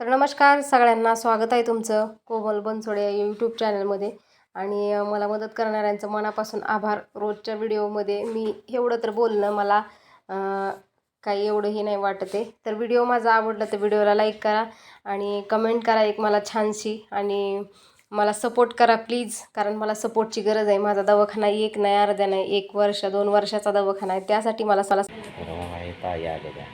तर नमस्कार सगळ्यांना स्वागत आहे तुमचं कोमल बनसोडे या यूट्यूब चॅनलमध्ये आणि मला मदत करणाऱ्यांचं मनापासून आभार. रोजच्या व्हिडिओमध्ये मी एवढं तर बोलणं मला काही एवढंही नाही वाटत आहे. तर व्हिडिओ माझा आवडला तर व्हिडिओला लाईक करा आणि कमेंट करा एक मला छानशी. आणि मला सपोर्ट करा प्लीज कारण मला सपोर्टची गरज आहे. माझा दवाखाना एक नाही अर्ध्या नाही एक वर्ष दोन वर्षाचा दवाखाना आहे. त्यासाठी मला मला परवा आहे ताई आलेल्या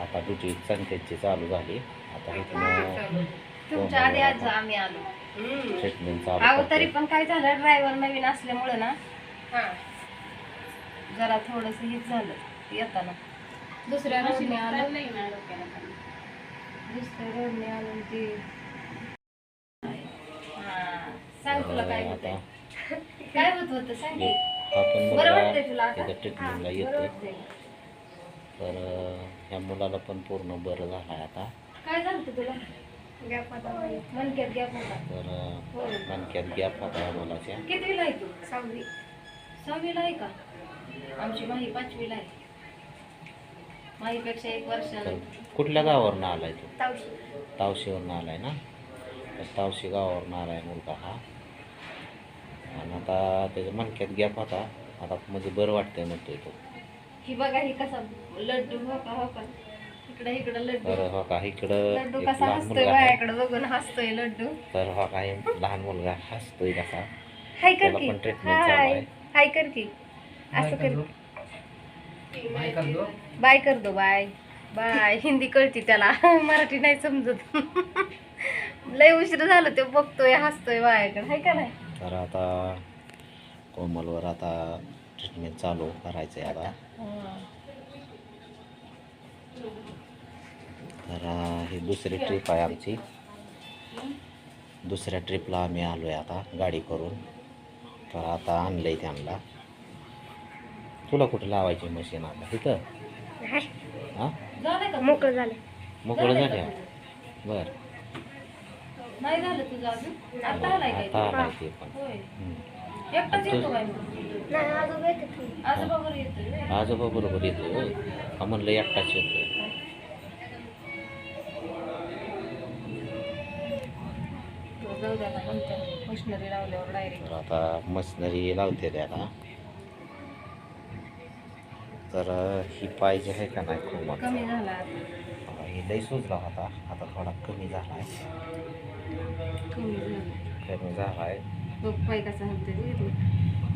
आता तुझी संख्येची चालू झाली. आता इथनं तुमच्या आधी आज आम्ही आलो. ट्रीटमेंट अहो चालू तरी करते. पण काय झालं ड्रायव्हर नवीन असल्यामुळं ना? जरा थोडस हेच झालं येताना. दुसऱ्या आलं. दुसऱ्या रोडने आलो आणि ते हा. सांग तुला काय होतंय. आता. काय होत होतं? सांग. की. हा पण बरं मुलगा वाटतंय तुला आता? त्याच्या ट्रीटमेंटला बरं येतो वाटतंय. तर अं, ह्या मुलाला पण पूर्ण बरं झालं आहे आता. काय झालं होतं तुला? गॅप होता. मनक्यात गॅप होता. तर गॅप या मुलाच्या कितवीला आहे तू? सहावी. सहावीला आहे का? आमची माही पाचवीला आहे. माहीपेक्षा एक वर्ष तर कुठल्या गावावरून आलाय तू? तावशी. तावशीवरून आलाय ना? तर तावशी गावावरून आलाय मुलगा हा. आणि आता त्याच्या मणक्यात गॅप होता. आता म्हणजे बरं वाटतंय म्हणतोय तो. ही बघा ही कसा लड्डू हो का हो का. इकडे इकडे लड्डू. हो का इकडं लड्डू एक कसा लहान हसतोय मुलगा आहे. माझ्याकडे बघून हसतोय लड्डू. तर हो का एक लहान मुलगा हसतोय कसा. हाय कर त्याला की. पण treatment चालू हाय. आहे. हाय कर की. असं कर बाय कर दो. Bye bye. हिंदी कळती त्याला. मराठी नाही समजत. लय उशीर झालं ते बघतोय हसतोय माझ्याकडे हाय का नाही? तर आता कोमलवर आता ट्रीटमेंट चालू करायचं आहे आता. तर ही दुसरी ट्रिप आहे आमची. दुसऱ्या ट्रिपला आम्ही आलो आहे आता गाडी करून. तर आता आणलं आहे त्यांना. तुला कुठं लावायची मशीन आता? इथं? हां. झालं का मोकळं झालं. मोकळं झाल्या? बरं. नाही झालं तुझं अजून? आता आलाय काय आता आलाय ते पण. येतो आजोबा बरोबर येतोय येतो. हा म्हणलं एकटाच येतोय. डायरेक्ट तर आता मशिनरी लावते त्याला. तर ही पाहिजे आहे का नाही खूप कमी झाला आता. ही लई सुजला होता. आता थोडा कमी झाला आहे कमी झाला. कमी झाला आहे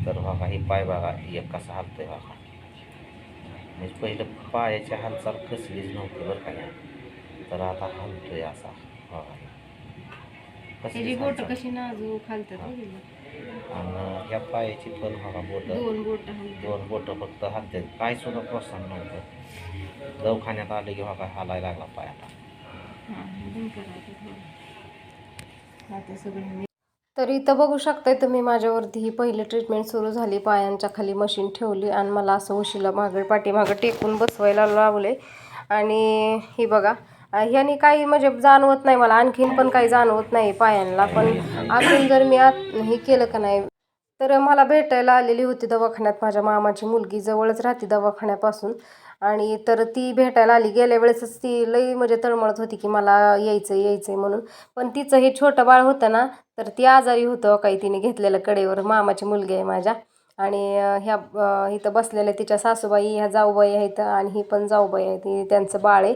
पाय तर बघा ही पाय बघा एक कसा हलतोय बघा. म्हणजे पहिलं पायाची हालचाल कसलीच नव्हती बरं का. तर आता हलतोय असा. बघा. कशी नाजूक हालतात बघितलं आणि या पायाची पण बघा बोट. दोन बोट फक्त हालते काय सुद्धा प्रोत्साहन नव्हतं. दवाखान्यात आले की बघा हालायला लागला पाय आता. तर इथं बघू शकताय तुम्ही माझ्यावरती ही पहिली ट्रीटमेंट सुरू झाली. पायांच्या खाली मशीन ठेवली आणि मला असं उशीला मागं पाठीमागं टेकून बसवायला लावले. आणि ही बघा ह्यानी काही म्हणजे जाणवत नाही मला आणखीन पण काही जाणवत नाही पायांना. पण अजून जर मी आत हे केलं का नाही तर मला भेटायला आलेली होती दवाखान्यात. माझ्या मामाची मुलगी जवळच राहते दवाखान्यापासून. आणि तर ती भेटायला आली. गेल्या वेळेसच ती लई म्हणजे तळमळत होती की मला यायचं यायचं म्हणून. पण तिचं हे छोटं बाळ होतं ना तर ती आजारी होतं काही तिने घेतलेलं कडेवर. मामाची मुलगी आहे माझ्या. आणि ह्या इथं बसलेल्या तिच्या सासूबाई ह्या जाऊबाई आहेत आणि ही पण जाऊबाई आहे. ती त्यांचं बाळ आहे.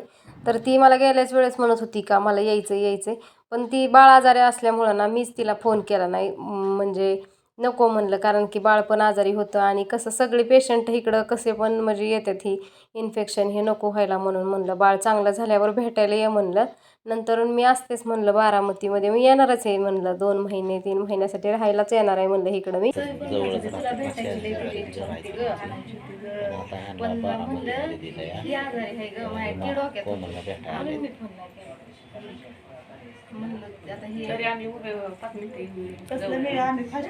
तर ती मला गेल्याच वेळेस म्हणत होती का मला यायचं यायचं पण ती बाळ आजारी असल्यामुळं ना मीच तिला फोन केला नाही. म्हणजे नको म्हणलं कारण की बाळ पण आजारी होतं आणि कसं सगळे पेशंट इकडं कसे पण म्हणजे येतात ही इन्फेक्शन हे नको व्हायला म्हणून म्हणलं. बाळ चांगलं झाल्यावर भेटायला ये म्हणलं. नंतर मी असतेच म्हणलं बारामतीमध्ये. मी येणारच आहे म्हणलं. दोन महिने तीन महिन्यासाठी राहायलाच येणार आहे म्हणलं इकडं मी.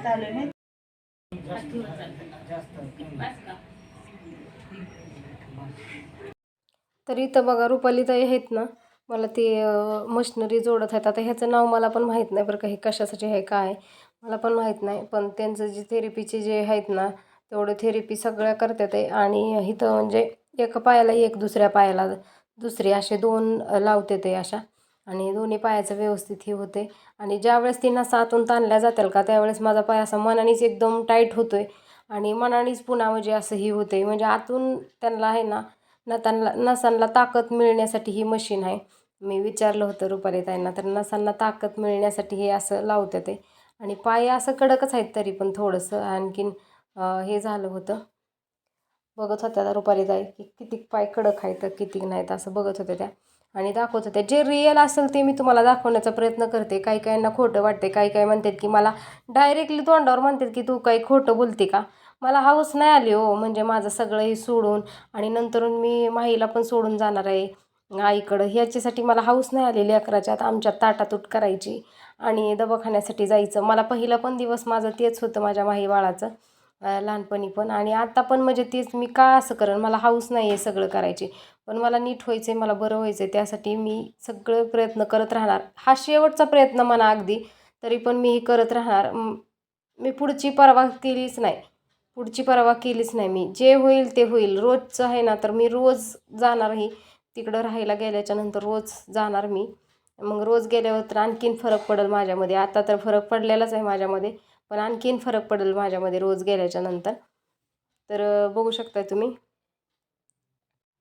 आले तर इथं बघा रुपालीताई आहेत ना मला ते मशिनरी जोडत आहेत. आता ह्याचं नाव मला पण माहीत नाही बरं का हे कशासाठी आहे काय? मला पण माहीत नाही पण त्यांचं जे थेरपीचे जे आहेत ना तेवढे थेरपी सगळ्या करतात आहे. आणि इथं म्हणजे एका पायाला एक दुसऱ्या पायाला दुसरी असे दोन लावते ते अशा. आणि दोन्ही पायाचं व्यवस्थित हे होते आणि ज्यावेळेस ती नसा आतून ताणल्या जातील का त्यावेळेस माझा पाय असा मनानेच एकदम टाईट होतोय. आणि मनानेच पुन्हा म्हणजे असं ही होते म्हणजे आतून त्यांना आहे ना नतांना नसांना ताकद मिळण्यासाठी ही मशीन आहे. मी विचारलं होतं रुपाली ताईंना तर नसांना ताकद मिळण्यासाठी हे असं लावते ते. आणि पाय असं कडकच आहेत तरी पण थोडंसं आणखीन हे झालं होतं. बघत होत्या त्या रुपाली ताई की किती पाय कडक आहेत किती नाहीत असं बघत होत्या त्या. आणि दाखवत. होत्या जे रिअल असेल ते मी तुम्हाला दाखवण्याचा प्रयत्न करते. काही काहींना खोटं वाटते काही काही म्हणतात की मला डायरेक्टली तोंडावर म्हणतात की तू काही खोटं बोलते का? मला हाऊस नाही आली हो. म्हणजे माझं सगळं हे सोडून आणि नंतरून मी माहीला पण सोडून जाणार आहे. आईकडं. ह्याच्यासाठी मला हाऊस नाही आलेली अकराच्यात आमच्यात ताटातूट करायची आणि दवाखान्यासाठी जायचं. मला पहिला पण दिवस माझं तेच होतं माझ्या माही बाळाचं लहानपणी पण. आणि आत्ता पण म्हणजे तेच मी का असं करेन? मला हाऊस नाही आहे सगळं करायची. पण मला नीट व्हायचं आहे मला बरं व्हायचं आहे त्यासाठी मी सगळं प्रयत्न करत राहणार. हा शेवटचा प्रयत्न म्हणा अगदी तरी पण मी हे करत राहणार. मी पुढची परवा केलीच नाही. पुढची परवा केलीच नाही मी. जे होईल ते होईल. रोजचं आहे ना तर मी रोज जाणारही तिकडं राहायला गेल्याच्यानंतर रोज जाणार मी. मग रोज गेल्यावर तर आणखीन फरक पडेल माझ्यामध्ये. आता तर फरक पडलेलाच आहे माझ्यामध्ये. पण आणखीन फरक पडेल माझ्यामध्ये रोज गेल्याच्यानंतर. तर बघू शकताय तुम्ही.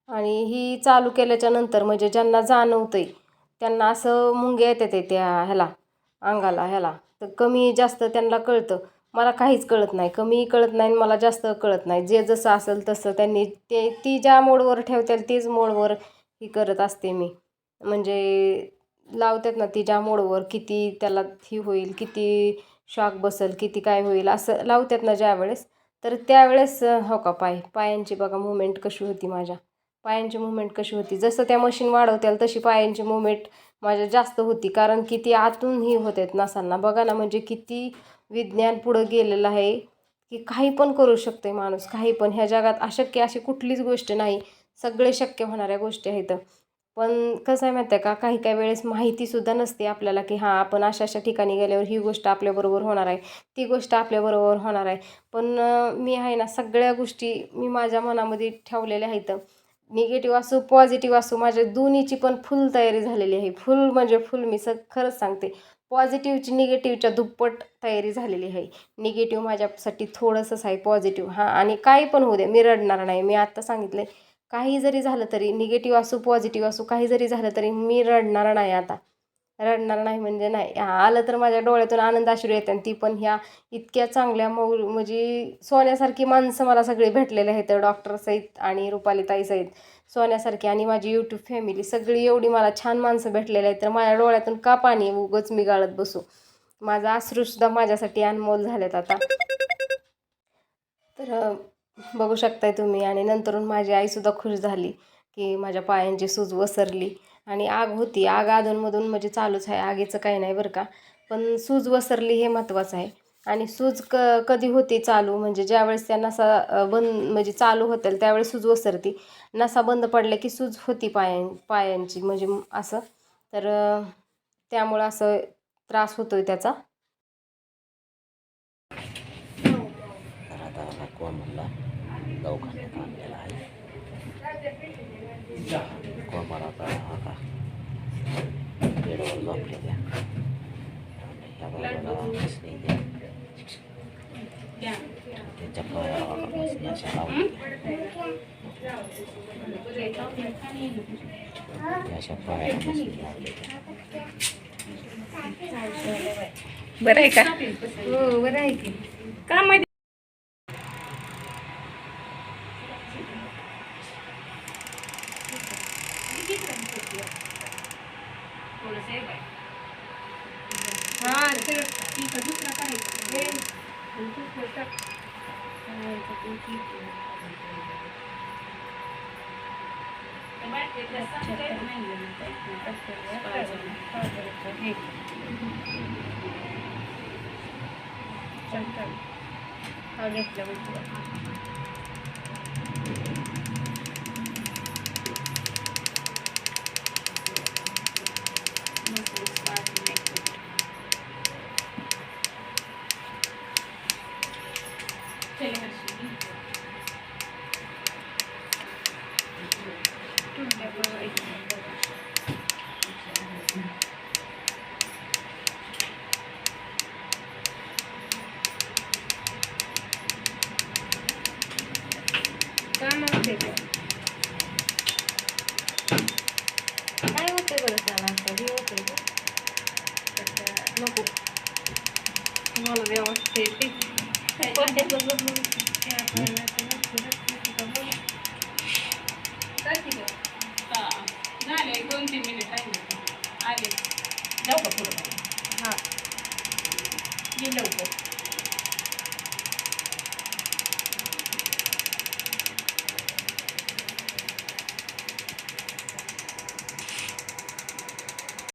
आणि ही चालू केल्याच्यानंतर म्हणजे ज्यांना जाणवतं आहे त्यांना असं मुंगे येतात आहे त्या ह्याला अंगाला ह्याला. तर कमी जास्त त्यांना कळतं. मला काहीच कळत नाही. कमी कळत नाही आणि मला जास्त कळत नाही. जे जसं असेल तसं त्यांनी ते ती ज्या मोडवर ठेवतील तेच मोडवर ही करत असते मी. म्हणजे लावतात ना ती ज्या मोडवर किती त्याला ही होईल किती शॉक बसेल किती काय होईल असं लावतात ना ज्यावेळेस तर त्यावेळेस हो का पाय पायांची बघा मुवमेंट कशी होती माझ्या. पायांची मुवमेंट कशी होती? जसं त्या मशीन वाढवत्याल तशी पायांची मुवमेंट माझ्या जास्त होती. कारण किती आतूनही होत आहेत नसांना. बघा ना म्हणजे किती विज्ञान पुढं गेलेलं आहे की काही पण करू शकते माणूस काही पण. ह्या जगात अशक्य अशी कुठलीच गोष्ट नाही. सगळे शक्य होणाऱ्या गोष्टी आहेत. पण कसं आहे माहिती आहे का काही काही वेळेस माहितीसुद्धा नसते आपल्याला की हां आपण अशा अशा ठिकाणी गेल्यावर ही गोष्ट आपल्याबरोबर होणार आहे ती गोष्ट आपल्याबरोबर होणार आहे. पण मी आहे ना सगळ्या गोष्टी मी माझ्या मनामध्ये ठेवलेल्या आहेत. निगेटिव्ह असो पॉझिटिव्ह असो माझ्या दोन्हीची पण फुल तयारी झालेली आहे. फुल म्हणजे फुल मी स खरंच सांगते. पॉझिटिव्हची निगेटिव्हच्या दुप्पट तयारी झालेली आहे. निगेटिव्ह माझ्यासाठी थोडंसंच आहे पॉझिटिव्ह. हां आणि काही पण होऊ दे मी रडणार नाही. मी आत्ता सांगितलं काही जरी झालं तरी निगेटिव्ह असो पॉझिटिव्ह असो काही जरी झालं तरी मी रडणार नाही आता. रडणार नाही म्हणजे नाही. आलं तर माझ्या डोळ्यातून आनंद अश्रू येते आणि ती पण ह्या इतक्या चांगल्या मौ म्हणजे सोन्यासारखी माणसं मला सगळी भेटलेले आहेत डॉक्टर सहित आणि रुपालीताईसहित सहित. सोन्यासारखी आणि माझी यूट्यूब फॅमिली सगळी एवढी मला छान माणसं भेटलेली आहेत तर माझ्या डोळ्यातून का पाणी उगच मी गाळत बसू? माझा अश्रूसुद्धा माझ्यासाठी अनमोल झालेत आता. तर बघू शकताय तुम्ही. आणि नंतरून माझी आईसुद्धा खुश झाली की माझ्या पायांची सूज वसरली आणि आग होती. आग अधूनमधून म्हणजे चालूच आहे. आगीचं काही नाही बरं का. पण सूज वसरली हे महत्त्वाचं आहे. आणि सूज क कधी होती चालू? म्हणजे ज्यावेळेस त्या नसा बंद म्हणजे चालू होतील त्यावेळेस सूज वसरती नसा बंद पडल्या की सूज होती पायां पायांची. म्हणजे असं. तर त्यामुळं असं त्रास होतो आहे त्याचा तर आता मला कोमलला दवाखान्यात आणलेला आहे कोमल आता आता बेडवर झोपले त्या ह्या बाबाला मसनी द्या त्यांच्या पायाला मसनी अशा लावली अशा पायाला मसनी लावली बरं आहे का हो बरं आहे की का माहिती हा घेतला बघ ていく。いうことじゃなくて、利用する。なんか、今の電話してい、こうやって、